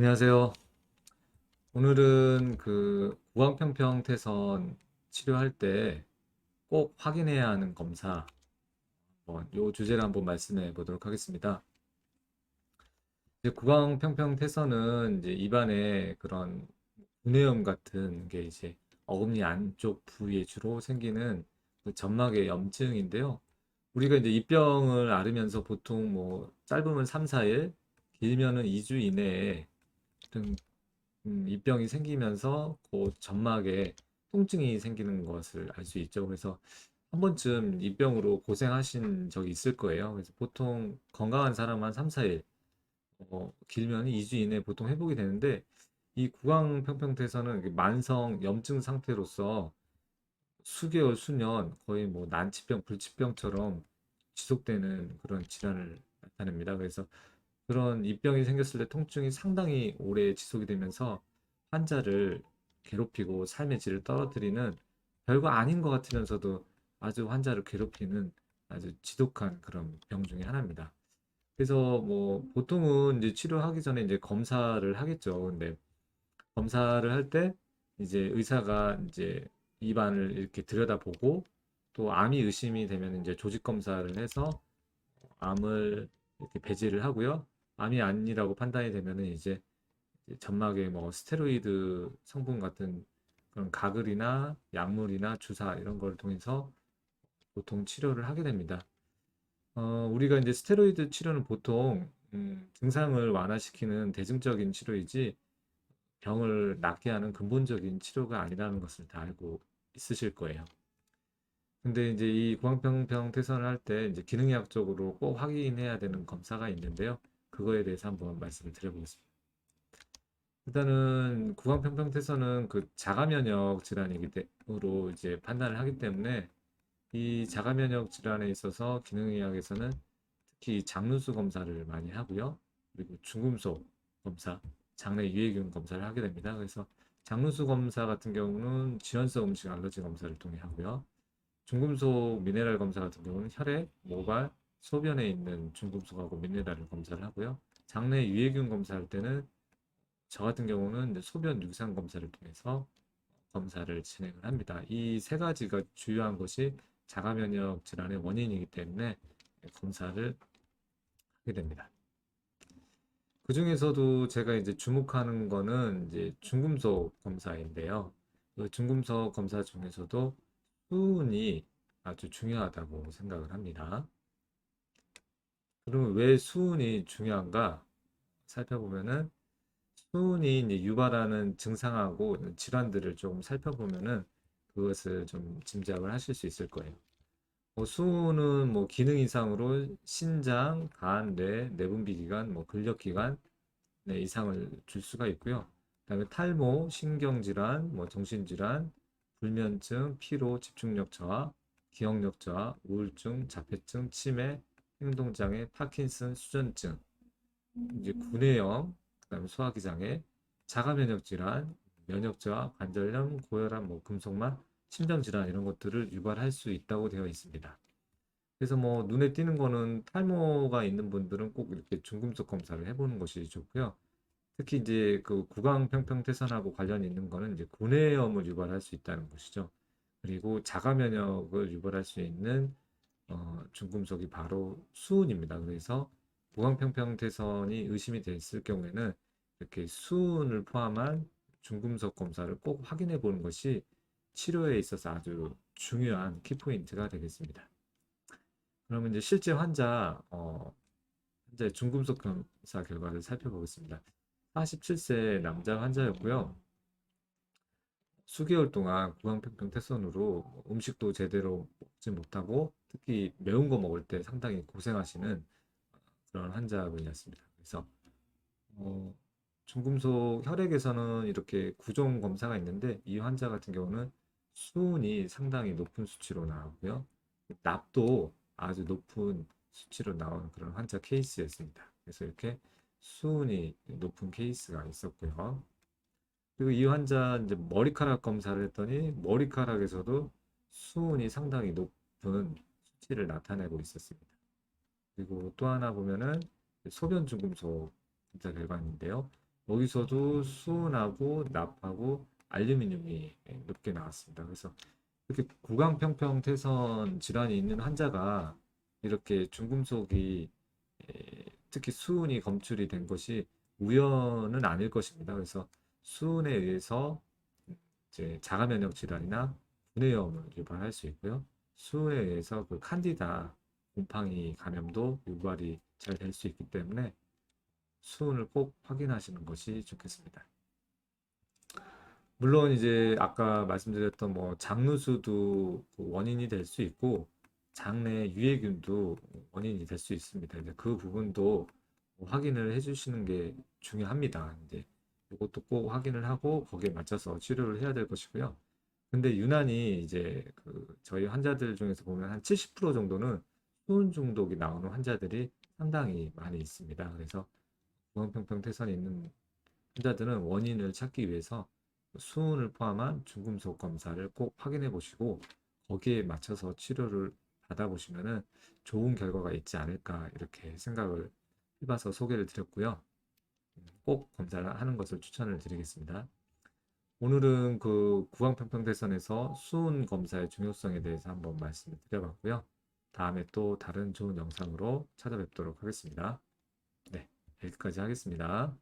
안녕하세요. 오늘은 그 구강평평 태선 치료할 때 꼭 확인해야 하는 검사, 어, 요 주제를 한번 말씀해 보도록 하겠습니다. 이제 구강평평 태선은 이제 입안에 그런 구내염 같은 게 이제 어금니 안쪽 부위에 주로 생기는 그 점막의 염증인데요. 우리가 이제 입병을 앓으면서 보통 뭐 짧으면 3, 4일, 길면은 2주 이내에 좀 음, 입병이 생기면서 그 점막에 통증이 생기는 것을 알 수 있죠. 그래서 한 번쯤 입병으로 고생하신 적이 있을 거예요. 그래서 보통 건강한 사람 한 3, 4일, 어, 길면 2주 이내에 보통 회복이 되는데 이 구강평평대에서는 이게 만성 염증 상태로서 수개월, 수년 거의 뭐 난치병, 불치병처럼 지속되는 그런 질환을 나타냅니다. 그래서 그런 입병이 생겼을 때 통증이 상당히 오래 지속이 되면서 환자를 괴롭히고 삶의 질을 떨어뜨리는 별거 아닌 것 같으면서도 아주 환자를 괴롭히는 아주 지독한 그런 병 중에 하나입니다. 그래서 뭐 보통은 이제 치료하기 전에 이제 검사를 하겠죠. 근데 검사를 할 때 이제 의사가 이제 입안을 이렇게 들여다보고 또 암이 의심이 되면 이제 조직 검사를 해서 암을 이렇게 배제를 하고요. 암이 아니라고 판단이 되면은 이제 점막에 뭐 스테로이드 성분 같은 그런 가글이나 약물이나 주사 이런 걸 통해서 보통 치료를 하게 됩니다. 어, 우리가 이제 스테로이드 치료는 보통 음, 증상을 완화시키는 대증적인 치료이지 병을 낫게 하는 근본적인 치료가 아니라는 것을 다 알고 있으실 거예요. 근데 이제 이 구강병병 퇴선을 할 때 이제 기능의학적으로 꼭 확인해야 되는 검사가 있는데요. 그거에 대해서 한번 말씀을 드려보겠습니다. 일단은 구강평평태선은 그 자가면역 질환이기로 이제 판단을 하기 때문에 이 자가면역 질환에 있어서 기능의학에서는 특히 장누수 검사를 많이 하고요. 그리고 중금속 검사, 장내 유해균 검사를 하게 됩니다. 그래서 장누수 검사 같은 경우는 지연성 음식 알러지 검사를 통해 하고요. 중금속 미네랄 검사 같은 경우는 혈액, 모발, 소변에 있는 중금속하고 미네랄을 검사를 하고요. 장내 유해균 검사할 때는 저 같은 경우는 소변 유산 검사를 통해서 검사를 진행을 합니다. 이 세 가지가 주요한 것이 자가 면역 질환의 원인이기 때문에 검사를 하게 됩니다. 그 중에서도 제가 이제 주목하는 거는 이제 중금속 검사인데요. 그 중금속 검사 중에서도 수은이 아주 중요하다고 생각을 합니다. 그러면 왜 수은이 중요한가 살펴보면은 수은이 이제 유발하는 증상하고 질환들을 좀 살펴보면은 그것을 좀 짐작을 하실 수 있을 거예요. 뭐 수은은 뭐 기능 이상으로 신장, 간, 뇌, 내분비 기관, 뭐 근력 기관 네, 이상을 줄 수가 있고요. 그다음에 탈모, 신경 질환, 뭐 정신 질환, 불면증, 피로, 집중력 저하, 기억력 저하, 우울증, 자폐증, 치매, 행동장애, 파킨슨, 수전증, 이제 구내염, 그다음에 소화기 장애, 자가 면역 질환, 면역 저하, 관절염, 고혈압, 뭐 금속만, 심장 질환 이런 것들을 유발할 수 있다고 되어 있습니다. 그래서 뭐 눈에 띄는 거는 탈모가 있는 분들은 꼭 이렇게 중금속 검사를 해보는 것이 좋고요. 특히 이제 그 구강평평태선하고 관련이 있는 거는 이제 구내염을 유발할 수 있다는 것이죠. 그리고 자가 면역을 유발할 수 있는 어, 중금속이 바로 수은입니다. 그래서 구강평평태선이 의심이 됐을 경우에는 이렇게 수은을 포함한 중금속 검사를 꼭 확인해 보는 것이 치료에 있어서 아주 중요한 키포인트가 되겠습니다. 그러면 이제 실제 환자, 어, 현재 중금속 검사 결과를 살펴보겠습니다. 47세 남자 환자였고요. 수개월 동안 구강평평 태선으로 음식도 제대로 먹지 못하고 특히 매운 거 먹을 때 상당히 고생하시는 그런 환자분이었습니다. 그래서 어, 중금속 혈액에서는 이렇게 구종 검사가 있는데 이 환자 같은 경우는 수은이 상당히 높은 수치로 나오고요. 납도 아주 높은 수치로 나오는 그런 환자 케이스였습니다. 그래서 이렇게 수은이 높은 케이스가 있었고요. 그리고 이 환자 이제 머리카락 검사를 했더니 머리카락에서도 수은이 상당히 높은 수치를 나타내고 있었습니다. 그리고 또 하나 보면은 소변 중금속 검사 결과인데요. 여기서도 수은하고 납하고 알루미늄이 높게 나왔습니다. 그래서 이렇게 구강평평 태선 질환이 있는 환자가 이렇게 중금속이 에, 특히 수은이 검출이 된 것이 우연은 아닐 것입니다. 그래서 수은에 의해서 이제 자가 면역 질환이나 분해염을 유발할 수 있고요. 수은에 의해서 그 칸디다 곰팡이 감염도 유발이 잘 될 수 있기 때문에 수은을 꼭 확인하시는 것이 좋겠습니다. 물론 이제 아까 말씀드렸던 뭐 장누수도 그 원인이 될 수 있고 장내 유해균도 원인이 될 수 있습니다. 이제 그 부분도 확인을 해주시는 게 중요합니다. 이제 이것도 꼭 확인을 하고 거기에 맞춰서 치료를 해야 될 것이고요. 근데 유난히 이제 그 저희 환자들 중에서 보면 한 70% 정도는 수은 중독이 나오는 환자들이 상당히 많이 있습니다. 그래서 구강평평 태선이 있는 환자들은 원인을 찾기 위해서 수은을 포함한 중금속 검사를 꼭 확인해 보시고 거기에 맞춰서 치료를 받아보시면은 좋은 결과가 있지 않을까 이렇게 생각을 해봐서 소개를 드렸고요. 음, 꼭 검사를 하는 것을 추천을 드리겠습니다. 오늘은 그 구강평평대선에서 수은 검사의 중요성에 대해서 한번 말씀을 드려봤고요. 다음에 또 다른 좋은 영상으로 찾아뵙도록 하겠습니다. 네, 여기까지 하겠습니다.